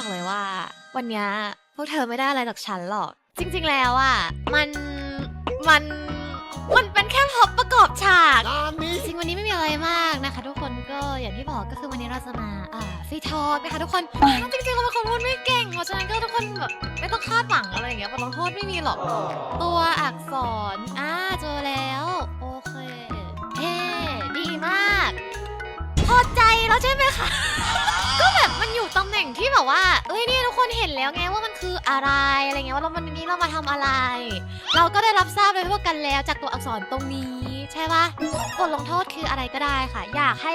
บอกเลยว่า วันเนี้ยพวกเธอไม่ได้อะไรจากฉันหรอก จริง ๆ แล้วอะมันมันมันเป็นแค่พร็อพประกอบฉากงานนี้จริงๆวันนี้ไม่มีอะไรมากนะคะ ทุกคนก็อย่างที่บอกก็คือวันนี้เราจะมาอ่าฟรีทอล์กนะคะทุกคนจริงๆเราเป็นคนพูดไม่เก่งเพราะฉะนั้นก็ทุกคนแบบไม่ต้องคาดหวังอะไรอย่างเงี้ยบทลงโทษไม่มีหรอก ตัวอักษรอ่าเจอแล้วโอเคเฮ้ดีมาก พอใจแล้วใช่ไหมคะก็แบบมันอยู่ ตำแหน่งที่แบบว่าเอ้ยเนี่ยทุกคนเห็นแล้วไงว่ามันคืออะไรอะไรเงี้ยว่าเราวันนี้เรามาทำอะไร เราก็ได้รับทราบเลยทั่วกันแล้วจากตัวอักษรตรงนี้ ใช่ปะบทลงโทษคืออะไรก็ได้ค่ะ อยากให้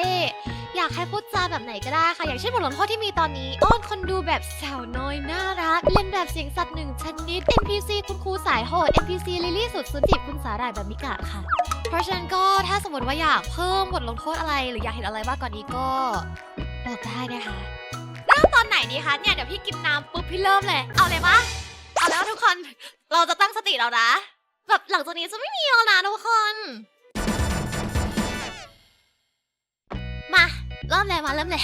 อยากให้พูดจาแบบไหนก็ได้ค่ะ อย่างเช่นบทลงโทษที่มีตอนนี้ อ้อนคนดูแบบสาวน้อยน่ารัก เล่นแบบเสียงสัตว์หนึ่งชนิด NPC คุณครูสายโหด NPC ลิลี่สุดสุดจีบคุณสาหร่ายแบบมิกะค่ะ เพราะฉะนั้นก็ถ้าสมมติว่าอยากเพิ่มบทลงโทษอะไร หรืออยากเห็นอะไรมากกว่านี้ก็บอกได้นะคะ ตอนไหนดีคะเนี่ยเดี๋ยวพี่กินน้ำปุ๊บพี่เริ่มเลย เอาเลยปะเอาแล้วทุกคนเราจะตั้งสติแล้วนะแบบหลังจากนี้จะไม่มีแล้วนะทุกคน มาเริ่มเลยมาเริ่มเลย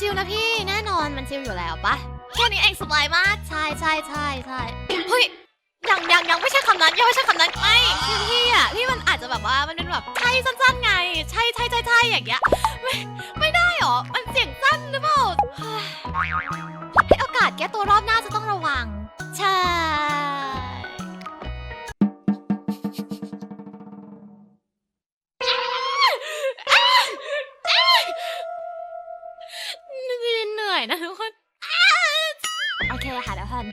ชิวๆนะพี่แน่นอนมันชิวอยู่แล้วปะแค่นี้เองสบายมากใช่ใช่ใช่ใช่เฮ้ยยังยังยังไม่ใช่คำนั้นยังไม่ใช่คำนั้น โอเคค่ะเดี๋ยวพัน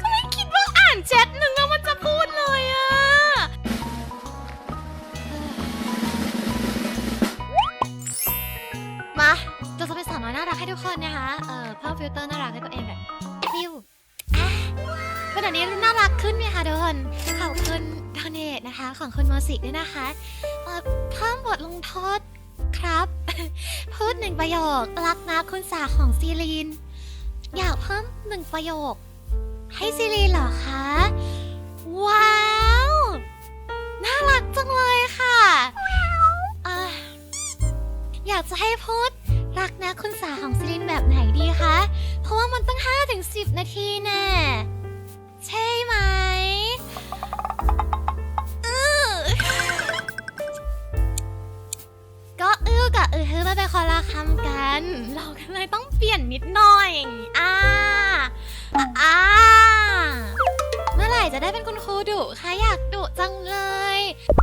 ก็ไม่คิดว่าอ่านแชทหนึ่งแล้วมันจะพูดเลยอะมาเราจะเป็นสาวน้อยน่ารักให้ทุกคนนะคะเอ่อเพิ่มฟิลเตอร์น่ารักให้ตัวเองแบบฟิวอะเป็นแบบนี้น่ารักขึ้นไหมคะทุกคนขอบคุณดอนเนตนะคะ ของคุณโมสิกด้วยนะคะเพิ่มบทลงโทษครับ พูดหนึ่งประโยค รักนะคุณสาของซีลีน อยากเพิ่มหนึ่งประโยค ให้ซีรีเหรอคะ ว้าว น่ารักจังเลยค่ะอะอยากจะให้พูด รักนะคุณสาของซีรีนแบบไหนดีคะ เพราะว่ามันตั้ง5ถึง10 นาทีแน่ กับอื้อฮือมันเป็นคนละคำกัน เราก็เลยต้องเปลี่ยนนิดหน่อยอ่าอ่าเมื่อไหร่จะได้เป็นคุณครูดุคะอยากดุจังเลย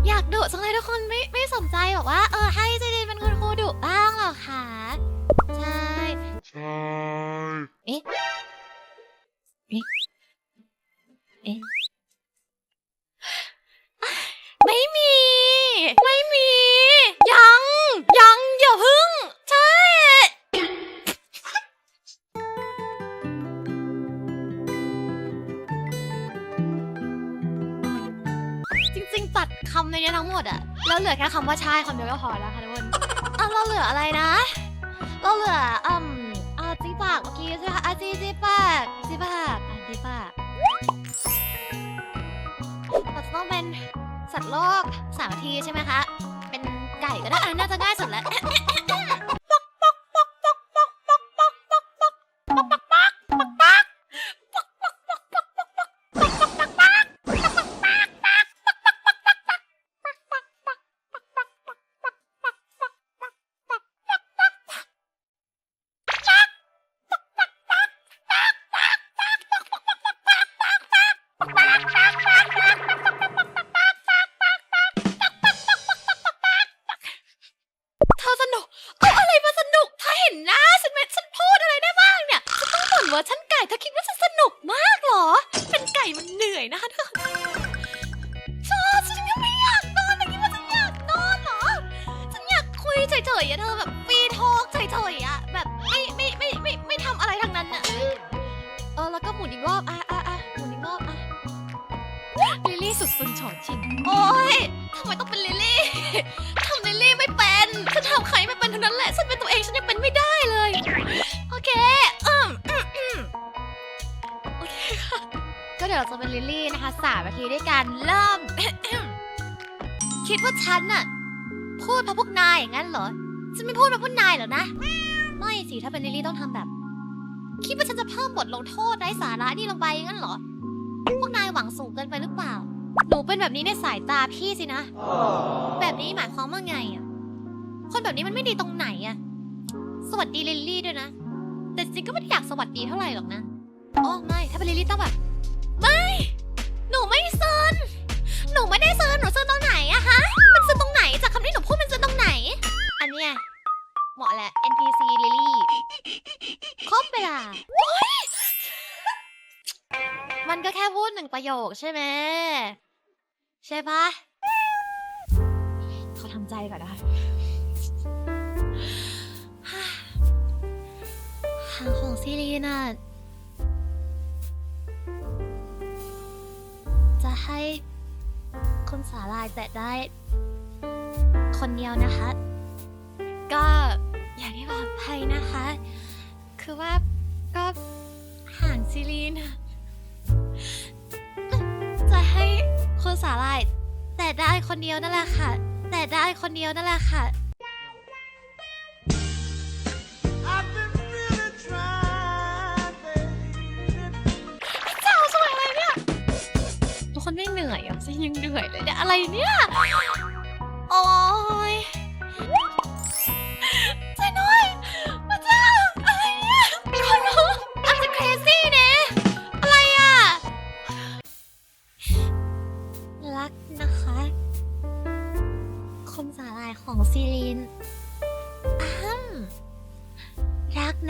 อยากดุจังเลยทุกคนไม่ไม่สนใจบอกว่า เออให้เจเดนเป็นคุณครูดุบ้างเหรอคะใช่ใช่เอ๊ะเอ๊ะเอ๊ะไม่มี ไม่มี คำในนี้ทั้งหมดอะแล้วเหลือแค่คำว่าใช่คำเดียวก็พอแล้วค่ะทุกคนอะเราเหลืออะไรนะ เราเหลืออืมอ่าจีปากเมื่อกี้ใช่ไหมคะอะจีจีปากจีปากอะจีปากเราจะต้องเป็นสัตว์โลกสามนาทีใช่ไหมคะ เป็นไก่ก็ได้อะน่าจะง่ายสุดแล้ว ซึนฉอชิง โอ๊ยทำไมต้องเป็นลิลลี่ ทำลิลลี่ไม่เป็น ฉันทำใครไม่เป็นเทั้งนั้นแหละ ฉันเป็นตัวเองฉันยังเป็นไม่ได้เลย โอเคอืมอืมอืมโอเคค่ะ ก็เดี๋ยวเราจะเป็นลิลลี่นะคะสามนาทีด้วยกันเริ่ม คิดว่าฉันน่ะ พูดเพราะพวกนายอย่างนั้นเหรอ ฉันไม่พูดเพราะพวกนายหรอกนะ ไม่สิ ถ้าเป็นลิลลี่ต้องทำแบบ คิดว่าฉันจะเพิ่มบทลงโทษไร้สาระนี่ลงไปงั้นเหรอ พวกนายหวังสูงเกินไปหรือเปล่า หนูเป็นแบบนี้ในสายตาพี่สินะ แบบนี้หมายความว่าไงอะ คนแบบนี้มันไม่ดีตรงไหนอะ สวัสดีลิลลี่ด้วยนะ แต่จริงก็ไม่ได้อยากสวัสดีเท่าไหร่หรอกนะอ๋อไม่ ถ้าเป็นลิลลี่ต้องแบบ ไม่ หนูไม่เซินหนูไม่ได้เซินหนูเซินตรงไหนอะฮะ มันเซินตรงไหน จากคำที่หนูพูดมันเซินตรงไหน อันเนี้ยเหมาะแหละ NPC ลิลลี่ครบเวลาโอ๊ยมันก็แค่พูดหนึ่งประโยคใช่ไหม ใช่ปะเขาทำใจก่อนนะคะหางของซีรีน่ะจะให้คุณสาลายแตะได้ คนเดียวนะคะ ก็อย่างที่บอกไปนะคะ คือว่าก็ห่างซีรีนจะ คุณสาลาย แตะได้คนเดียวนั่นแหละค่ะ แตะได้คนเดียวนั่นแหละค่ะ I've been really trying, baby. เจ้าสวยอะไรเนี่ยทุกคนไม่เหนื่อยอะจะยังเหนื่อยเลยเนี่ยอะไรเนี่ย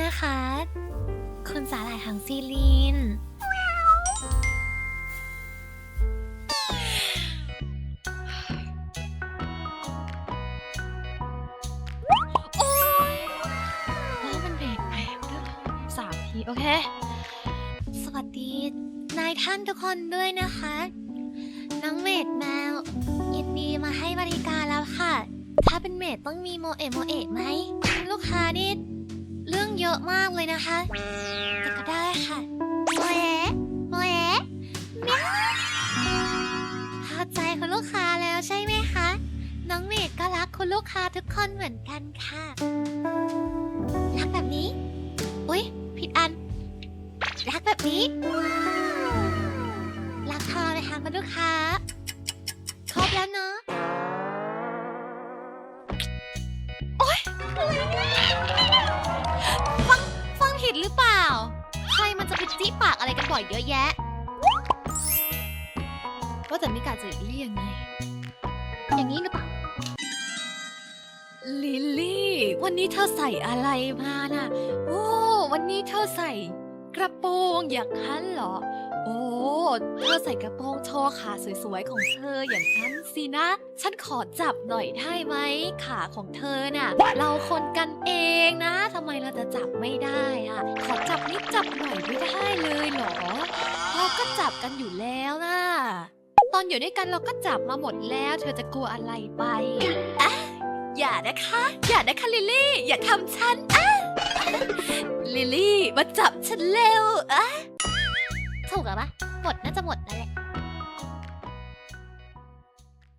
นะคะคนสาหร่ายของซีลีนโอ้ยแล้วมันเบรกไปสามที โอเค สวัสดี นายท่านทุกคนด้วยนะคะ น้องเมดแมวยินดีมาให้บริการแล้วค่ะ ถ้าเป็นเมดต้องมีโมเอะโมเอะไหมคุณลูกค้านี่ เรื่องเยอะมากเลยนะคะ แต่ก็ได้ค่ะโมเอะโมเอะเมียวเข้าใจคุณลูกค้าแล้วใช่ไหมคะ น้องเมดก็รักคุณลูกค้าทุกคนเหมือนกันค่ะ รักแบบนี้ อุ๊ย ผิดอัน รักแบบนี้ รักพอไหมคะคุณลูกค้า รกันบ่อยเยอะแยะ ว่าแต่มิกาจะเรียกไง อย่างนี้หรือเปล่า ลิลลี่ วันนี้เธอใส่อะไรมาน่ะ โอ้ วันนี้เธอใส่ กระโปรงอย่างนั้นเหรอ โอ้ เธอใส่กระโปรงโชว์ขาสวยๆของเธออย่างนั้นสินะ ฉันขอจับหน่อยได้ไหม ขาของเธอน่ะ เราคนกันเองนะทำไมเราจะจับไม่ได้อะขอจับนิดจับหน่อยไม่ได้เลยเหรอเราก็จับกันอยู่แล้วนะตอนอยู่ด้วยกันเราก็จับมาหมดแล้ว เธอจะกลัวอะไรไปอะอย่านะคะ อย่านะคะลิลลี่ อย่าทำฉันอะลิลลี่มาจับฉันเร็วอะ ถูกหรอปะหมดน่าจะหมดนะ